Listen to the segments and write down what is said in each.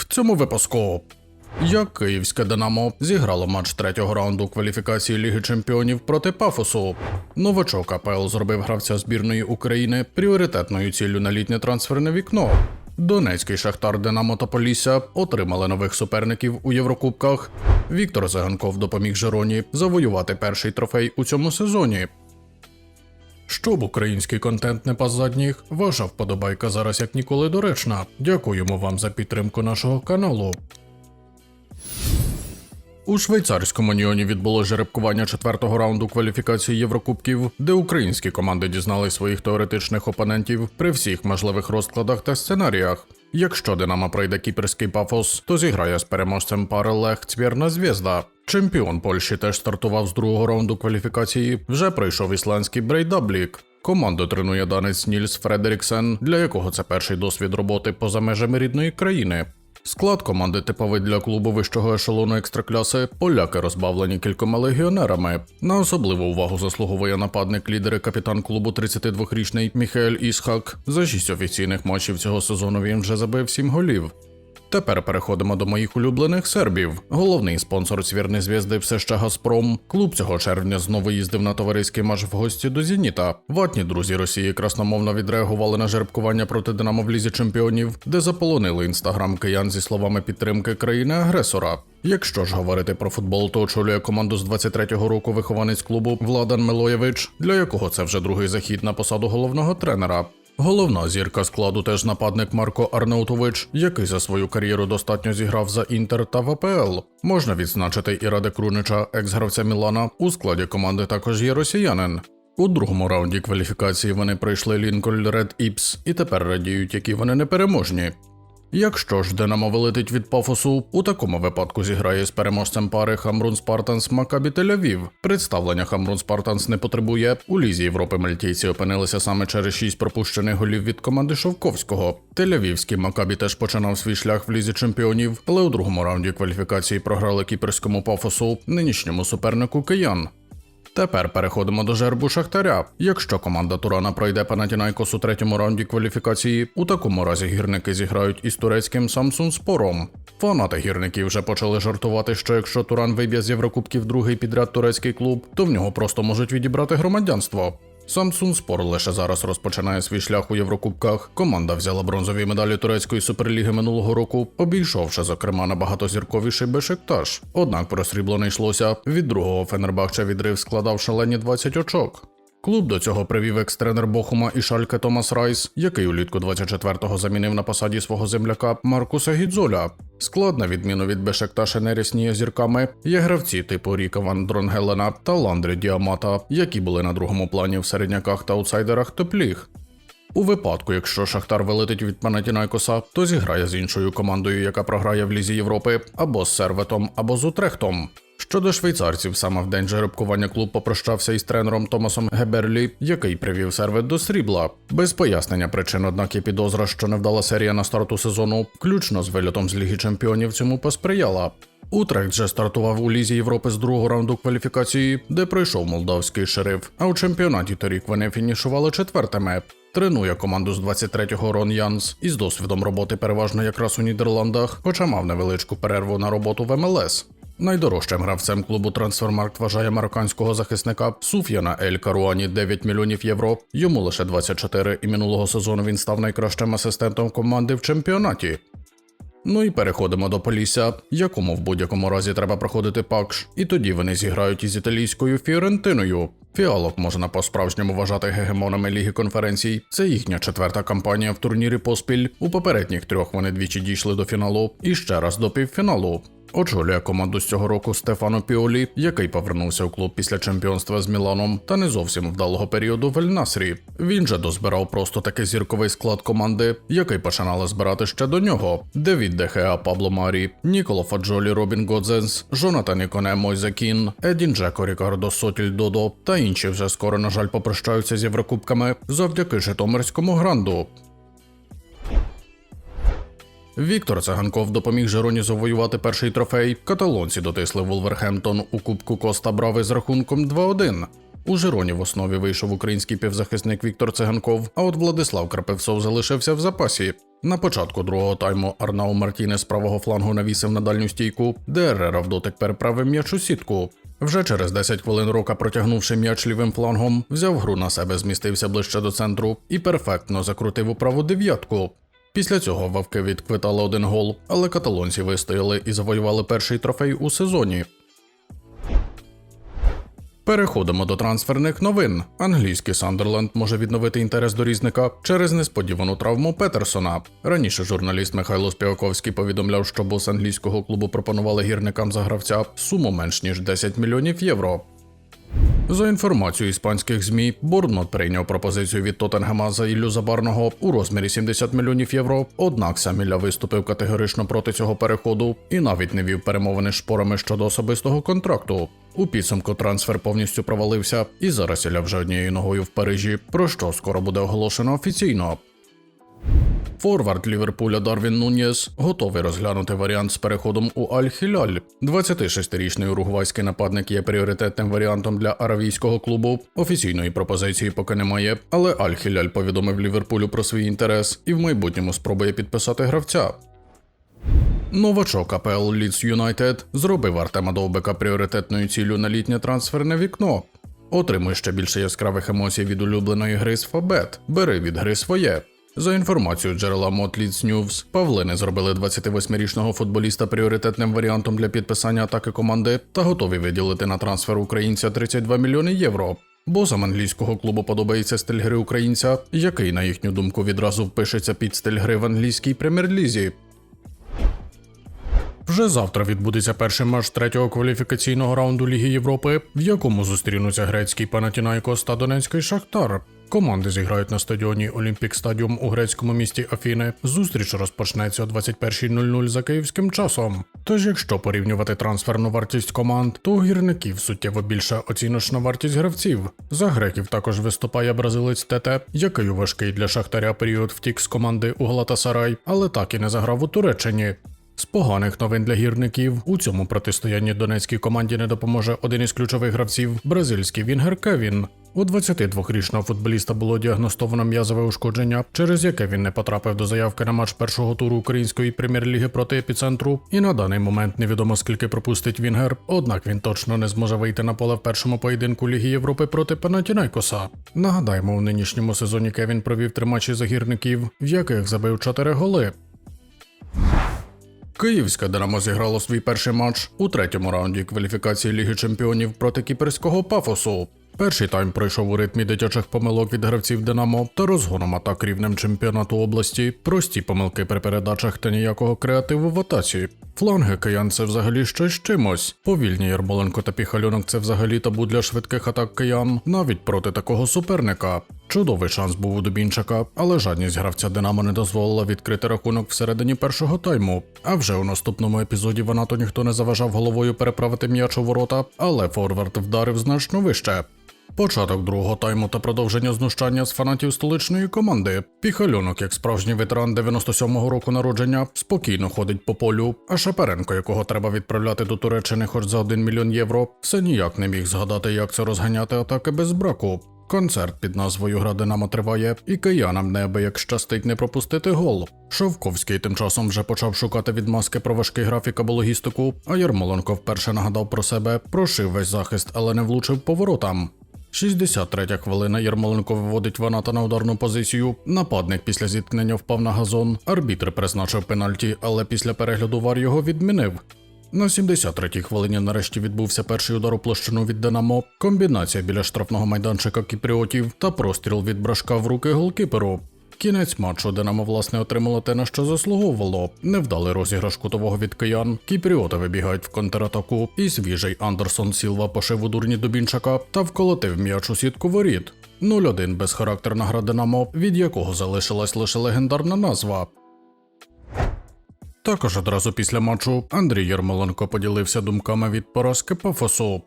В цьому випуску. Як київське Динамо зіграло матч третього раунду кваліфікації Ліги Чемпіонів проти Пафосу. Новачок АПЛ зробив гравця збірної України пріоритетною ціллю на літнє трансферне вікно. Донецький Шахтар Динамо та Полісся отримали нових суперників у Єврокубках. Віктор Заганков допоміг Жероні завоювати перший трофей у цьому сезоні. Щоб український контент не пас задніх, ваша вподобайка зараз як ніколи доречна. Дякуємо вам за підтримку нашого каналу. У швейцарському Ніоні відбулося жеребкування четвертого раунду кваліфікації Єврокубків, де українські команди дізнали своїх теоретичних опонентів при всіх можливих розкладах та сценаріях. Якщо Динамо пройде кіперський пафос, то зіграє з переможцем пари Лех Цвірна Звізда. Чемпіон Польщі теж стартував з другого раунду кваліфікації. Вже пройшов ісландський Брейдаблік. Команду тренує данець Нільс Фредеріксен, для якого це перший досвід роботи поза межами рідної країни. Склад команди типовий для клубу вищого ешелону екстракляси. Поляки розбавлені кількома легіонерами. На особливу увагу заслуговує нападник лідери капітан клубу 32-річний Міхаель Ісхак. За шість офіційних матчів цього сезону він вже забив сім голів. Тепер переходимо до моїх улюблених сербів. Головний спонсор цвірни зв'язди все ще Газпром. Клуб цього червня знову їздив на товариський матч в гості до Зеніта. Ватні друзі Росії красномовно відреагували на жеребкування проти Динамо в лізі чемпіонів, де заполонили інстаграм киян зі словами підтримки країни-агресора. Якщо ж говорити про футбол, то очолює команду з 23-го року вихованець клубу Владан Милоєвич, для якого це вже другий захід на посаду головного тренера. Головна зірка складу теж нападник Марко Арнаутович, який за свою кар'єру достатньо зіграв за Інтер та ВПЛ. Можна відзначити і Раде Крунича, екс-гравця Мілана. У складі команди також є росіянин. У другому раунді кваліфікації вони пройшли Лінкольн Ред Іпс і тепер радіють, які вони непереможні. Якщо ж Динамо вилетить від пафосу, у такому випадку зіграє з переможцем пари Хамрун Спартанс Макабі Тель-Авів. Представлення Хамрун Спартанс не потребує. У лізі Європи мальтійці опинилися саме через шість пропущених голів від команди Шовковського. Тель-Авівський Макабі теж починав свій шлях в лізі чемпіонів, але у другому раунді кваліфікації програли кіперському пафосу, нинішньому супернику киян. Тепер переходимо до жербу Шахтаря. Якщо команда Турана пройде Панатінайкос у третьому раунді кваліфікації, у такому разі гірники зіграють із турецьким Самсун Спором. Фанати гірників вже почали жартувати, що якщо Туран виб'є з Єврокубків другий підряд турецький клуб, то в нього просто можуть відібрати громадянство. Самсун Спор лише зараз розпочинає свій шлях у Єврокубках. Команда взяла бронзові медалі турецької суперліги минулого року, обійшовши, зокрема, на багатозірковіший Бешикташ. Однак про срібло не йшлося. Від другого Фенербахча відрив складав шалені 20 очок. Клуб до цього привів екс-тренер Бохума і Шальке Томас Райс, який улітку 24-го замінив на посаді свого земляка Маркуса Гідзоля. Склад, на відміну від Бешекташа, не зірками, є гравці типу Ріка Ван Дронгелена та Ландрі Діамата, які були на другому плані в середняках та аутсайдерах топ-ліг. У випадку, якщо Шахтар вилетить від Панатінайкоса, то зіграє з іншою командою, яка програє в Лізі Європи, або з Серветом, або з Утрехтом. Щодо швейцарців, саме в день жеребкування клуб попрощався із тренером Томасом Геберлі, який привів сервет до срібла. Без пояснення причин, однак є підозра, що невдала серія на старту сезону, включно з вильотом з Ліги Чемпіонів, цьому посприяла. Утрехт же стартував у Лізі Європи з другого раунду кваліфікації, де пройшов молдавський шериф. А у чемпіонаті торік вони фінішували четвертими. Тренує команду з 23-го Рон Янс із досвідом роботи переважно якраз у Нідерландах, хоча мав невеличку перерву на роботу в МЛС. Найдорожчим гравцем клубу Трансфермаркт вважає марокканського захисника Суф'яна Ель Каруані 9 мільйонів євро. Йому лише 24, і минулого сезону він став найкращим асистентом команди в чемпіонаті. Ну і переходимо до Полісся, якому в будь-якому разі треба проходити пакш, і тоді вони зіграють із італійською Фіорентиною. Фіалок можна по-справжньому вважати гегемонами Ліги конференцій. Це їхня четверта кампанія в турнірі поспіль. У попередніх трьох вони двічі дійшли до фіналу і ще раз до півфіналу. Очолює команду з цього року Стефано Піолі, який повернувся у клуб після чемпіонства з Міланом та не зовсім вдалого періоду в Ель-Насрі. Він же дозбирав просто таки зірковий склад команди, який починали збирати ще до нього: Девід Дехеа Пабло Марі, Ніколо Фаджолі Робін Годзенс, Жонатан Іконе Мойзекін, Едін Джеко Рікардо Сотіль Додо та інші вже скоро, на жаль, попрощаються з Єврокубками завдяки Житомирському гранду. Віктор Циганков допоміг Жероні завоювати перший трофей. Каталонці дотисли Вулверхемптон у Кубку Коста Брави з рахунком 2-1. У Жероні в основі вийшов український півзахисник Віктор Циганков, а от Владислав Крапивцов залишився в запасі. На початку другого тайму Арнау Мартінес з правого флангу навісив на дальню стійку, де Ерера в дотик переправив м'яч у сітку. Вже через 10 хвилин рока, протягнувши м'яч лівим флангом, взяв гру на себе, змістився ближче до центру і перфектно закрутив у праву дев'ятку. Після цього вавки відквитали один гол, але каталонці вистояли і завоювали перший трофей у сезоні. Переходимо до трансферних новин. Англійський Сандерленд може відновити інтерес до різника через несподівану травму Петерсона. Раніше журналіст Михайло Співаковський повідомляв, що бос англійського клубу пропонували гірникам за гравця суму менш ніж 10 мільйонів євро. За інформацією іспанських ЗМІ, Борнмут прийняв пропозицію від Тоттенгема за Іллю Забарного у розмірі 70 мільйонів євро. Однак Саміля виступив категорично проти цього переходу і навіть не вів перемовини шпорами щодо особистого контракту. У підсумку трансфер повністю провалився, і зараз Ілля вже однією ногою в Парижі, про що скоро буде оголошено офіційно. Форвард Ліверпуля Дарвін Нуньєс готовий розглянути варіант з переходом у Аль-Хіляль. 26-річний уругвайський нападник є пріоритетним варіантом для аравійського клубу. Офіційної пропозиції поки немає, але Аль-Хіляль повідомив Ліверпулю про свій інтерес і в майбутньому спробує підписати гравця. Новачок АПЛ Лідс Юнайтед зробив Артема Довбика пріоритетною ціллю на літнє трансферне вікно. Отримуй ще більше яскравих емоцій від улюбленої гри з Фабет. Бери від гри своє. За інформацією джерела Мотліц News, Павлини зробили 28-річного футболіста пріоритетним варіантом для підписання атаки команди та готові виділити на трансфер українця 32 мільйони євро. Босам англійського клубу подобається стиль гри українця, який, на їхню думку, відразу впишеться під стиль гри в англійській прем'єр-лізі. Вже завтра відбудеться перший матч третього кваліфікаційного раунду Ліги Європи, в якому зустрінуться грецький Панатінайкос та Донецький Шахтар. Команди зіграють на стадіоні Олімпік Стадіум у грецькому місті Афіни. Зустріч розпочнеться о 21.00 за київським часом. Тож, якщо порівнювати трансферну вартість команд, то у гірників суттєво більша оціночна вартість гравців. За греків також виступає бразилець Тете, який у важкий для шахтаря період втік з команди у Галатасарай, але так і не заграв у Туреччині. З поганих новин для гірників у цьому протистоянні донецькій команді не допоможе один із ключових гравців бразильський Вінгер Кевін. У 22-річного футболіста було діагностовано м'язове ушкодження, через яке він не потрапив до заявки на матч першого туру української прем'єр-ліги проти епіцентру. І на даний момент невідомо скільки пропустить Вінгер. Однак він точно не зможе вийти на поле в першому поєдинку Ліги Європи проти Панатінайкоса. Нагадаємо, у нинішньому сезоні Кевін провів три матчі за гірників, в яких забив чотири голи. Київська Динамо зіграло свій перший матч у третьому раунді кваліфікації Ліги Чемпіонів проти кіперського пафосу. Перший тайм пройшов у ритмі дитячих помилок від гравців Динамо та розгоном атак рівнем чемпіонату області, прості помилки при передачах та ніякого креативу в атаці. Фланги киян це взагалі щось чимось. Повільні Ярмоленко та Піхальонок це взагалі табу для швидких атак киян, навіть проти такого суперника. Чудовий шанс був у Дубінчака, але жадність гравця Динамо не дозволила відкрити рахунок всередині першого тайму. А вже у наступному епізоді Ванато ніхто не заважав головою переправити м'яч у ворота, але Форвард вдарив значно вище. Початок другого тайму та продовження знущання з фанатів столичної команди. Піхальонок, як справжній ветеран 97-го року народження, спокійно ходить по полю, а Шаперенко, якого треба відправляти до Туреччини хоч за 1 мільйон євро, все ніяк не міг згадати, як це розганяти атаки без браку. Концерт під назвою Гра Динамо триває, і киянам неабияк щастить не пропустити гол. Шовковський тим часом вже почав шукати відмазки про важкий графік або логістику, а Ярмоленко вперше нагадав про себе, прошив весь захист, але не влучив поворотам. 63-я хвилина Ярмоленко виводить Ваната на ударну позицію. Нападник після зіткнення впав на газон. Арбітр призначив пенальті, але після перегляду вар його відмінив. На 73-й хвилині нарешті відбувся перший удар у площину від Динамо, комбінація біля штрафного майданчика кіпріотів та простріл від брашка в руки голкіперу. Кінець матчу Динамо власне отримало те, на що заслуговувало. Невдалий розіграш кутового від киян. Кіпріоти вибігають в контратаку, і свіжий Андерсон Сілва пошив у дурні Дубінчака та вколотив м'яч у сітку воріт. 0-1 безхарактерна гра Динамо, від якого залишилась лише легендарна назва. Також одразу після матчу Андрій Єрмоленко поділився думками від поразки Пафосу.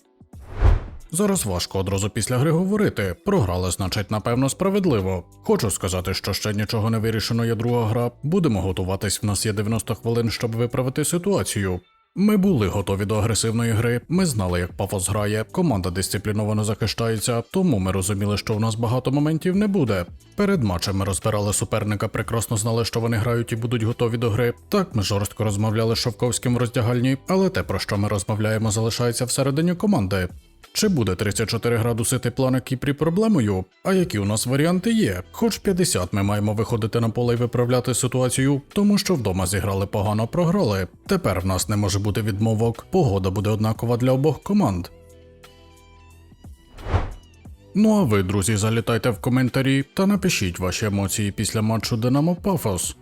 Зараз важко одразу після гри говорити. Програли, значить, напевно, справедливо. Хочу сказати, що ще нічого не вирішено, є друга гра. Будемо готуватись. В нас є 90 хвилин, щоб виправити ситуацію. Ми були готові до агресивної гри. Ми знали, як Пафос грає. Команда дисципліновано захищається, тому ми розуміли, що у нас багато моментів не буде. Перед матчем ми розбирали суперника, прекрасно знали, що вони грають і будуть готові до гри. Так, ми жорстко розмовляли з Шовковським в роздягальні, але те, про що ми розмовляємо, залишається всередині команди. Чи буде 34 градуси тепла на Кіпрі проблемою? А які у нас варіанти є? Хоч 50 ми маємо виходити на поле і виправляти ситуацію, тому що вдома зіграли погано, програли. Тепер в нас не може бути відмовок. Погода буде однакова для обох команд. Ну а ви, друзі, залітайте в коментарі та напишіть ваші емоції після матчу Динамо Пафос.